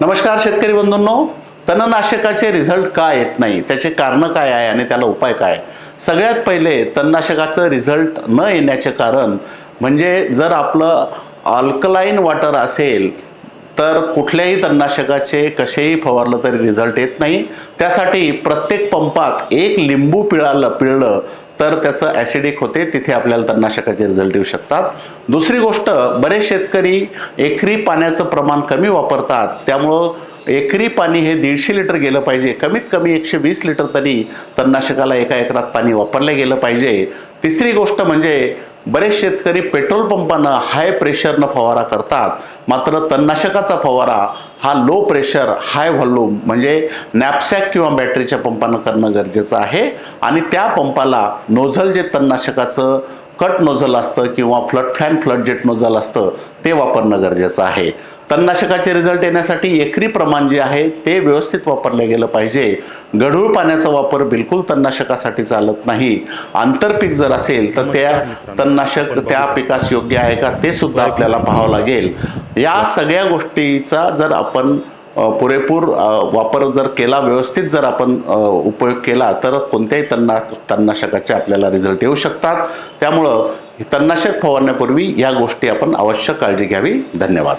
नमस्कार शेतकरी बंधूंनो. तणनाशकाचे रिझल्ट का येत नाही? त्याचे कारण काय आहे आणि त्याला उपाय काय? सगळ्यात पहिले तणनाशकाचं रिझल्ट न येण्याचे कारण म्हणजे जर आपलं अल्कलाईन वॉटर असेल तर कुठल्याही तणनाशकाचे कसेही फवारलं तरी रिझल्ट येत नाही. त्यासाठी प्रत्येक पंपात एक लिंबू पिळालं पिळलं तर त्याचं ॲसिडिक होते तिथे आपल्याला तणनाशकाचे रिझल्ट येऊ शकतात. दुसरी गोष्ट बरेच शेतकरी एकरी पाण्याचं प्रमाण कमी वापरतात. त्यामुळं एकरी पाणी हे दीडशे लिटर गेलं पाहिजे. कमीत कमी एकशे वीस लिटर तरी तणनाशकाला एका एकरात पाणी वापरलं गेलं पाहिजे. तिसरी गोष्ट म्हणजे बरेच शेतकरी पेट्रोल पंपानं हाय प्रेशरनं फवारा करतात. मात्र तणनाशकाचा फवारा हा लो प्रेशर हाय व्हॉल्यूम म्हणजे नॅपसॅक किंवा बॅटरीच्या पंपानं करणं गरजेचं आहे. आणि त्या पंपाला नोझल जे तणनाशकाचं कट नोझल असतं किंवा flood fan flood jet nozzle असतं ते वापरणं गरजेचं आहे. तणनाशकाचे रिझल्ट येण्यासाठी एकरी प्रमाण जे आहे ते व्यवस्थित वापरले गेलं पाहिजे. गढूळ पाण्याचा वापर बिलकुल तणनाशकासाठी चालत नाही. आंतरपीक जर असेल तर त्या तणनाशक त्या पिकास योग्य आहे का ते सुद्धा आपल्याला पाहावं लागेल. या सगळ्या गोष्टीचा जर आपण पुरेपूर वापर जर केला व्यवस्थित जर आपण उपयोग केला तर कोणत्याही तणना तणनाशकाचे आपल्याला रिझल्ट येऊ शकतात. त्यामुळं तणनाशक फवारण्यापूर्वी या गोष्टी आपण अवश्य काळजी घ्यावी. धन्यवाद.